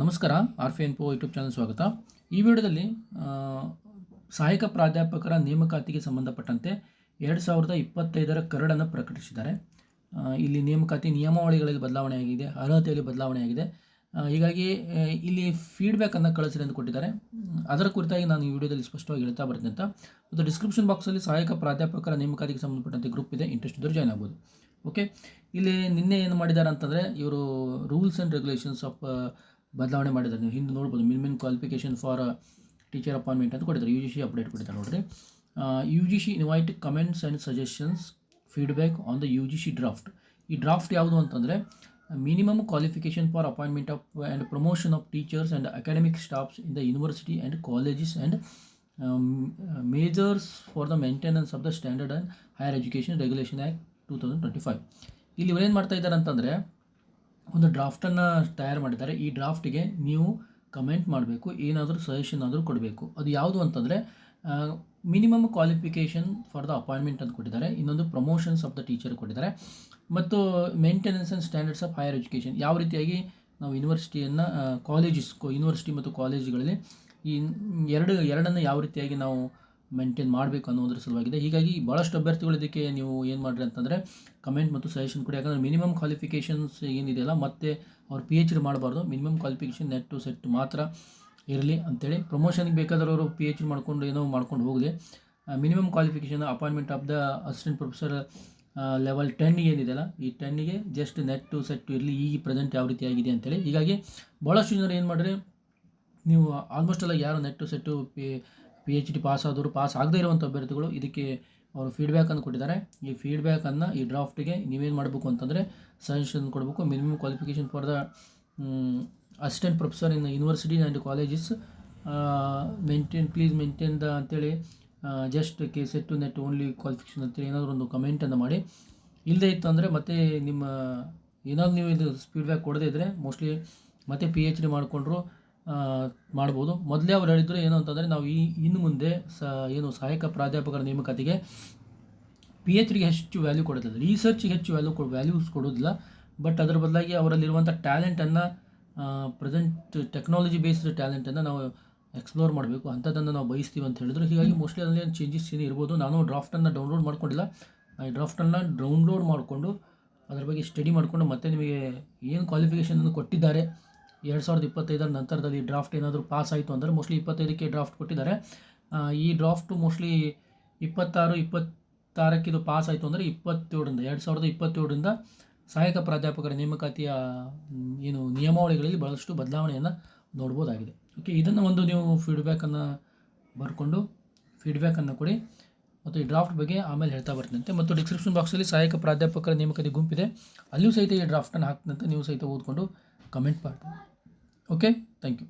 ನಮಸ್ಕಾರ, R P N ಪೋ YouTube channel ಸ್ವಾಗತ. ಈ ವಿಡಿಯೋದಲ್ಲಿ ಸಹಾಯಕ ಪ್ರಾಧ್ಯಾಪಕರ ನೇಮಕಾತಿಗೆ ಸಂಬಂಧಪಟ್ಟಂತೆ ಎರಡು ಸಾವಿರದ ಇಪ್ಪತ್ತೈದರ ಕರಡನ್ನು ಪ್ರಕಟಿಸಿದ್ದಾರೆ. ಇಲ್ಲಿ ನೇಮಕಾತಿ ನಿಯಮಾವಳಿಗಳಲ್ಲಿ ಬದಲಾವಣೆ ಆಗಿದೆ, ಅರ್ಹತೆಯಲ್ಲಿ ಬದಲಾವಣೆ ಆಗಿದೆ. ಹೀಗಾಗಿ ಇಲ್ಲಿ ಫೀಡ್ಬ್ಯಾಕನ್ನು ಕಳಿಸಿರಿ ಎಂದು ಕೊಟ್ಟಿದ್ದಾರೆ. ಅದರ ಕುರಿತಾಗಿ ನಾನು ಈ ವಿಡಿಯೋದಲ್ಲಿ ಸ್ಪಷ್ಟವಾಗಿ ಹೇಳ್ತಾ ಬರ್ತೀನಿ ಅಂತ. ಮತ್ತು ಡಿಸ್ಕ್ರಿಪ್ಷನ್ ಬಾಕ್ಸಲ್ಲಿ ಸಹಾಯಕ ಪ್ರಾಧ್ಯಾಪಕರ ನೇಮಕಾತಿಗೆ ಸಂಬಂಧಪಟ್ಟಂತೆ ಗ್ರೂಪ್ ಇದೆ ಇಂಟ್ರೆಸ್ಟ್ ಇದ್ದರೂ ಜಾಯ್ನ್ ಆಗ್ಬೋದು. ಓಕೆ ಇಲ್ಲಿ ನಿನ್ನೆ ಏನು ಮಾಡಿದ್ದಾರೆ ಅಂತಂದರೆ, ಇವರು ರೂಲ್ಸ್ ಆ್ಯಂಡ್ ರೆಗ್ಯುಲೇಷನ್ಸ್ ಆಫ್ ಬದಲಾವಣೆ ಮಾಡಿದ್ದಾರೆ. ನೀವು ಹಿಂದೆ ನೋಡ್ಬೋದು minimum qualification for teacher appointment ಅಂತ ಕೊಡ್ತಾರೆ ಯು ಜಿ ಸಿ ಅಪ್ಡೇಟ್ ಕೊಡ್ತಾರೆ ನೋಡಿರಿ. U G C invite comments and suggestions feedback on the U G C draft ಈ ಡ್ರಾಫ್ಟ್ ಯಾವುದು ಅಂತಂದರೆ minimum qualification for appointment of and promotion of teachers and academic staffs in the university and colleges and measures for the maintenance of the standard and higher education regulation act two thousand twenty five ಇಲ್ಲಿ ಏನು ಮಾಡ್ತಾ ಇದ್ದಾರೆ ಅಂತಂದರೆ ಒಂದು ಡ್ರಾಫ್ಟನ್ನು ತಯಾರು ಮಾಡಿದ್ದಾರೆ. ಈ ಡ್ರಾಫ್ಟಿಗೆ ನೀವು ಕಮೆಂಟ್ ಮಾಡಬೇಕು, ಏನಾದರೂ ಸಜೆಷನ್ ಆದರೂ ಕೊಡಬೇಕು. ಅದು ಯಾವುದು ಅಂತಂದರೆ minimum qualification for the appointment ಅಂತ ಕೊಟ್ಟಿದ್ದಾರೆ. ಇನ್ನೊಂದು ಪ್ರಮೋಷನ್ಸ್ ಆಫ್ ದ ಟೀಚರ್ ಕೊಟ್ಟಿದ್ದಾರೆ. ಮತ್ತು maintenance and standards of higher education ಯಾವ ರೀತಿಯಾಗಿ ನಾವು ಯೂನಿವರ್ಸಿಟಿಯನ್ನು ಕಾಲೇಜಸ್ ಯೂನಿವರ್ಸಿಟಿ ಮತ್ತು ಕಾಲೇಜುಗಳಲ್ಲಿ ಈ ಎರಡು, ಎರಡನ್ನು ಯಾವ ರೀತಿಯಾಗಿ ನಾವು ಮೇಂಟೈನ್ ಮಾಡಬೇಕು ಅನ್ನೋದ್ರ ಸಲುವಾಗಿದೆ. ಹೀಗಾಗಿ ಭಾಳಷ್ಟು ಅಭ್ಯರ್ಥಿಗಳು ಇದಕ್ಕೆ ನೀವು ಏನು ಮಾಡಿರಿ ಅಂತಂದರೆ ಕಮೆಂಟ್ ಮತ್ತು ಸಜೆಷನ್ ಕೊಡಿ. ಯಾಕಂದರೆ ಮಿನಿಮಮ್ ಕ್ವಾಲಿಫಿಕೇಷನ್ಸ್ ಏನಿದೆಯಲ್ಲ, ಮತ್ತೆ ಅವ್ರು ಪಿ ಎಚ್ ಡಿ ಮಾಡಬಾರ್ದು. Minimum qualification NET to SET ಮಾತ್ರ ಇರಲಿ ಅಂತೇಳಿ. ಪ್ರಮೋಷನ್ಗೆ ಬೇಕಾದ್ರೆ ಅವರು ಪಿ ಎಚ್ ಡಿ ಮಾಡ್ಕೊಂಡು ಏನೋ ಮಾಡ್ಕೊಂಡು ಹೋಗಲಿ. Minimum qualification appointment of the assistant professor level ten ಏನಿದೆಯಲ್ಲ, ಈ ಟೆನ್ನಿಗೆ ಜಸ್ಟ್ ನೆಟ್ ಟು ಸೆಟ್ ಇರಲಿ. ಈಗ ಪ್ರೆಸೆಂಟ್ ಯಾವ ರೀತಿ ಆಗಿದೆ ಅಂತೇಳಿ. ಹೀಗಾಗಿ ಭಾಳಷ್ಟು ಜನರು ಏನು ಮಾಡಿರಿ, ನೀವು ಆಲ್ಮೋಸ್ಟ್ ಎಲ್ಲ ಯಾರು NET SET P P H D pass ಆದವರು ಪಾಸ್ ಆಗದೇ ಇರುವಂಥ ಅಭ್ಯರ್ಥಿಗಳು ಇದಕ್ಕೆ ಅವರು ಫೀಡ್ಬ್ಯಾಕನ್ನು ಕೊಟ್ಟಿದ್ದಾರೆ. ಈ ಫೀಡ್ಬ್ಯಾಕನ್ನು ಈ ಡ್ರಾಫ್ಟಿಗೆ ನೀವೇನು ಮಾಡಬೇಕು ಅಂತಂದರೆ ಸಜೆಷನ್ ಕೊಡಬೇಕು. Minimum qualification for the assistant professor in university and colleges maintain please maintain the ಅಂತೇಳಿ just K SET to NET only qualification ಅಂತೇಳಿ ಏನಾದರೂ ಒಂದು ಕಮೆಂಟನ್ನು ಮಾಡಿ. ಇಲ್ಲದೇ ಇತ್ತು ಅಂದರೆ ಮತ್ತೆ ನಿಮ್ಮ, ಏನಾದರೂ ನೀವು ಇದು ಫೀಡ್ಬ್ಯಾಕ್ ಕೊಡದೇ ಇದ್ದರೆ ಮೋಸ್ಟ್ಲಿ ಮತ್ತೆ ಪಿ ಎಚ್ ಡಿ ಮಾಡಿಕೊಂಡ್ರು ಮಾಡ್ಬೋದು. ಮೊದಲೇ ಅವ್ರು ಹೇಳಿದ್ರು ಏನು ಅಂತಂದರೆ ನಾವು ಈ ಇನ್ನು ಮುಂದೆ ಸ, ಏನು ಸಹಾಯಕ ಪ್ರಾಧ್ಯಾಪಕರ ನೇಮಕಾತಿಗೆ ಪಿ ಎಚ್ ಡಿಗೆ ಹೆಚ್ಚು ವ್ಯಾಲ್ಯೂ ಕೊಡೋದಿಲ್ಲ. ರಿಸರ್ಚ್ಗೆ ಹೆಚ್ಚು ವ್ಯಾಲ್ಯೂ ಕೊ ವ್ಯಾಲ್ಯೂಸ್ ಕೊಡೋದಿಲ್ಲ. ಬಟ್ ಅದರ ಬದಲಾಗಿ ಅವರಲ್ಲಿರುವಂಥ ಟ್ಯಾಲೆಂಟನ್ನು ಪ್ರೆಸೆಂಟ್ ಟೆಕ್ನಾಲಜಿ ಬೇಸ್ಡ್ ಟ್ಯಾಲೆಂಟನ್ನು ನಾವು ಎಕ್ಸ್ಪ್ಲೋರ್ ಮಾಡಬೇಕು. ಅಂಥದ್ದನ್ನು ನಾವು ಬಯಸ್ತೀವಿ ಅಂತ ಹೇಳಿದ್ರು. ಹೀಗಾಗಿ ಮೋಸ್ಟ್ಲಿ ಅದರಲ್ಲಿ ಏನು ಚೇಂಜಸ್ ಏನು ಇರ್ಬೋದು. ನಾನು ಡ್ರಾಫ್ಟನ್ನು ಡೌನ್ಲೋಡ್ ಮಾಡ್ಕೊಂಡಿಲ್ಲ. ಆ ಡ್ರಾಫ್ಟನ್ನು ಡೌನ್ಲೋಡ್ ಮಾಡಿಕೊಂಡು ಅದ್ರ ಬಗ್ಗೆ ಸ್ಟಡಿ ಮಾಡಿಕೊಂಡು ಮತ್ತೆ ನಿಮಗೆ ಏನು ಕ್ವಾಲಿಫಿಕೇಷನನ್ನು ಕೊಟ್ಟಿದ್ದಾರೆ ಎರಡು ಸಾವಿರದ ಇಪ್ಪತ್ತೈದರ ನಂತರದಲ್ಲಿ ಡ್ರಾಫ್ಟ್ ಏನಾದರೂ ಪಾಸ್ ಆಯಿತು ಅಂದರೆ ಮೋಸ್ಟ್ಲಿ ಇಪ್ಪತ್ತೈದಕ್ಕೆ ಡ್ರಾಫ್ಟ್ ಕೊಟ್ಟಿದ್ದಾರೆ. ಈ ಡ್ರಾಫ್ಟು ಮೋಸ್ಟ್ಲಿ ಇಪ್ಪತ್ತಾರು, ಇಪ್ಪತ್ತಾರಕ್ಕೆ ಇದು ಪಾಸ್ ಆಯಿತು ಅಂದರೆ ಇಪ್ಪತ್ತೇಳರಿಂದ, ಎರಡು ಸಾವಿರದ ಇಪ್ಪತ್ತೇಳರಿಂದ ಸಹಾಯಕ ಪ್ರಾಧ್ಯಾಪಕರ ನೇಮಕಾತಿಯ ಏನು ನಿಯಮಾವಳಿಗಳಲ್ಲಿ ಭಾಳಷ್ಟು ಬದಲಾವಣೆಯನ್ನು ನೋಡ್ಬೋದಾಗಿದೆ. ಓಕೆ ಇದನ್ನು ಒಂದು ನೀವು ಫೀಡ್ಬ್ಯಾಕನ್ನು ಬರ್ಕೊಂಡು ಫೀಡ್ಬ್ಯಾಕನ್ನು ಕೊಡಿ. ಮತ್ತು ಈ ಡ್ರಾಫ್ಟ್ ಬಗ್ಗೆ ಆಮೇಲೆ ಹೇಳ್ತಾ ಬರ್ತೀನಂತೆ ಮತ್ತು ಡಿಸ್ಕ್ರಿಪ್ಷನ್ ಬಾಕ್ಸಲ್ಲಿ ಸಹಾಯಕ ಪ್ರಾಧ್ಯಾಪಕರ ನೇಮಕಾತಿ ಗುಂಪಿದೆ. ಅಲ್ಲಿಯೂ ಸಹಿತ ಈ ಡ್ರಾಫ್ಟನ್ನು ಹಾಕ್ತಂತೆ ನೀವು ಸಹಿತ ಓದ್ಕೊಂಡು ಕಮೆಂಟ್ ಮಾಡ್ಬೋದು ಓಕೆ ಥ್ಯಾಂಕ್ ಯು